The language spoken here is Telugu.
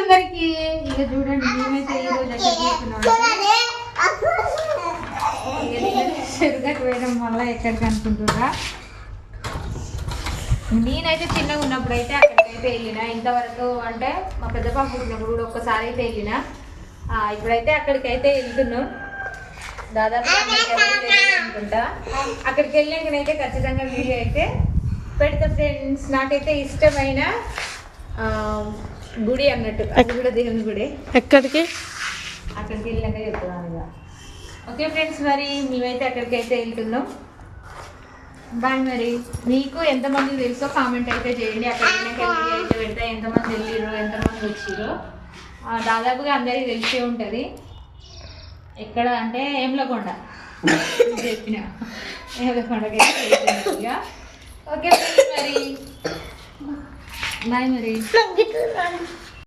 అందరికి ఇక చూడండి మేమైతే ఈ రోజు వేయడం వల్ల ఎక్కడికి అనుకుంటున్నా నేనైతే చిన్నగా ఉన్నప్పుడు అయితే అక్కడికైతే వెళ్ళిన. ఇంతవరకు అంటే మా పెద్ద పాప పుట్టినప్పుడు కూడా ఒక్కసారి అయితే వెళ్ళిన. ఇప్పుడైతే అక్కడికైతే వెళ్తున్నాం. దాదాపు అనుకుంటా అక్కడికి వెళ్ళాకనైతే ఖచ్చితంగా వీడియో అయితే పెడతా ఫ్రెండ్స్. నాకైతే ఇష్టమైన గుడి అన్నట్టు అది కూడా దేవుని గుడి. ఎక్కడికి? అక్కడికి వెళ్ళాక చెప్తున్నాను ఇక. ఓకే ఫ్రెండ్స్ మరి మేమైతే అక్కడికి అయితే వెళ్తున్నాం. బాయ్ మరి. మీకు ఎంతమంది తెలుసో కామెంట్ అయితే చేయండి. అక్కడ అయితే పెడతా ఎంతమంది వెళ్ళిరు ఎంతమంది వచ్చిర్రు. ఆ, దాదాపుగా అందరికీ తెలిసే ఉంటుంది. ఎక్కడ అంటే ఏమ్లకొండ. చెప్పిన. ఏమ్లకొండకి ఇక. ఓకే ఫ్రెండ్స్ మరి బాయ్ మరి